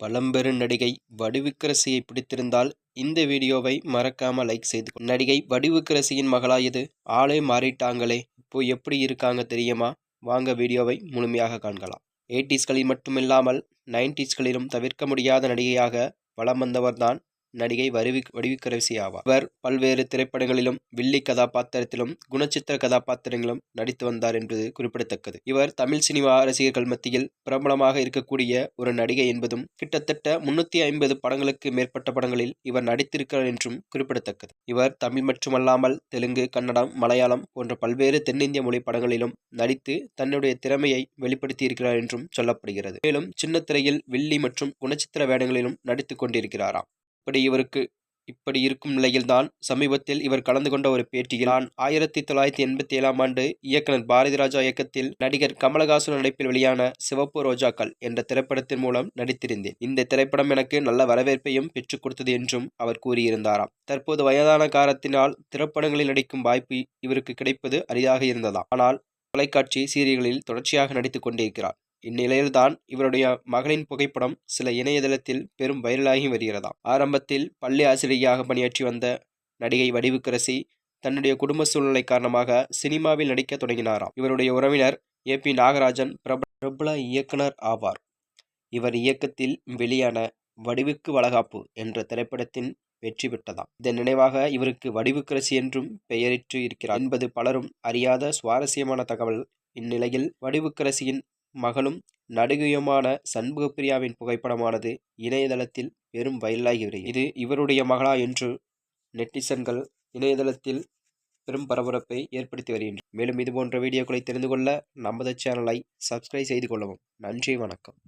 பழம்பெரு நடிகை வடிவுக்கரசியை பிடித்திருந்தால் இந்த வீடியோவை மறக்காம லைக் செய்து நடிகை வடிவுக்கரசியின் மகளா இது? ஆளே மாறிட்டாங்களே. இப்போ எப்படி இருக்காங்க தெரியுமா? வாங்க வீடியோவை முழுமையாக காண்கலாம். எயிட்டிஸ்களில் மட்டுமில்லாமல் நைன்டிஸ்களிலும் தவிர்க்க முடியாத நடிகையாக வளம் வந்தவர்தான் நடிகை வடிவு வடிவுக்கரசி ஆவார் இவர் பல்வேறு திரைப்படங்களிலும் வில்லி கதாபாத்திரத்திலும் குணச்சித்திர கதாபாத்திரங்களிலும் நடித்து வந்தார் என்பது குறிப்பிடத்தக்கது. இவர் தமிழ் சினிமா ரசிகர்கள் மத்தியில் பிரபலமாக இருக்கக்கூடிய ஒரு நடிகை என்பதும் கிட்டத்தட்ட முன்னூத்தி ஐம்பது படங்களுக்கு மேற்பட்ட படங்களில் இவர் நடித்திருக்கிறார் என்றும் குறிப்பிடத்தக்கது. இவர் தமிழ் மட்டுமல்லாமல் தெலுங்கு கன்னடம் மலையாளம் போன்ற பல்வேறு தென்னிந்திய மொழி படங்களிலும் நடித்து தன்னுடைய திறமையை வெளிப்படுத்தி இருக்கிறார் என்றும் சொல்லப்படுகிறது. மேலும் சின்ன திரையில் வில்லி மற்றும் குணச்சித்திர வேடங்களிலும் நடித்துக் கொண்டிருக்கிறாராம். இப்படி இவருக்கு இப்படி இருக்கும் நிலையில்தான் சமீபத்தில் இவர் கலந்து கொண்ட ஒரு பேட்டியில் நான் ஆயிரத்தி தொள்ளாயிரத்தி எண்பத்தி ஏழாம் ஆண்டு இயக்குனர் பாரதி ராஜா இயக்கத்தில் நடிகர் கமலஹாசன் நடிப்பில் வெளியான சிவப்பு ரோஜாக்கள் என்ற திரைப்படத்தின் மூலம் நடித்திருந்தேன். இந்த திரைப்படம் எனக்கு நல்ல வரவேற்பையும் பெற்றுக் கொடுத்தது என்றும் அவர் கூறியிருந்தாராம். தற்போது வயதான காரணத்தினால் திரைப்படங்களில் நடிக்கும் வாய்ப்பு இவருக்கு கிடைப்பது அரிதாக இருந்ததாம். ஆனால் தொலைக்காட்சி சீரியல்களில் தொடர்ச்சியாக நடித்துக் கொண்டிருக்கிறார். இந்நிலையில்தான் இவருடைய மகளின் புகைப்படம் சில இணையதளத்தில் பெரும் வைரலாகி வருகிறதாம். ஆரம்பத்தில் பள்ளி ஆசிரியையாக பணியாற்றி வந்த நடிகை வடிவுக்கரசி தன்னுடைய குடும்ப சூழ்நிலை காரணமாக சினிமாவில் நடிக்க தொடங்கினாராம். இவருடைய உறவினர் ஏ. பி. நாகராஜன் பிரபல இயக்குனர் ஆவார். இவர் இயக்கத்தில் வெளியான வடிவுக்கு வளகாப்பு என்ற திரைப்படத்தின் வெற்றி பெற்றதாம். இதன் நினைவாக இவருக்கு வடிவுக்கரசி என்றும் பெயரிட்டு இருக்கிறார். என்பது பலரும் அறியாத சுவாரஸ்யமான தகவல். இந்நிலையில் வடிவுக்கரசியின் மகளும் நடிகையுமான சண்முகப்பிரியாவின் புகைப்படமானது இணையதளத்தில் பெரும் வைரலாகி வருகிறது இது இவருடைய மகளா என்று நெட்டிசன்கள் இணையதளத்தில் பெரும் பரபரப்பை ஏற்படுத்தி வருகின்றனர் மேலும் இதுபோன்ற வீடியோக்களை தெரிந்து கொள்ள நமது சேனலை சப்ஸ்கிரைப் செய்து கொள்ளவும். நன்றி வணக்கம்.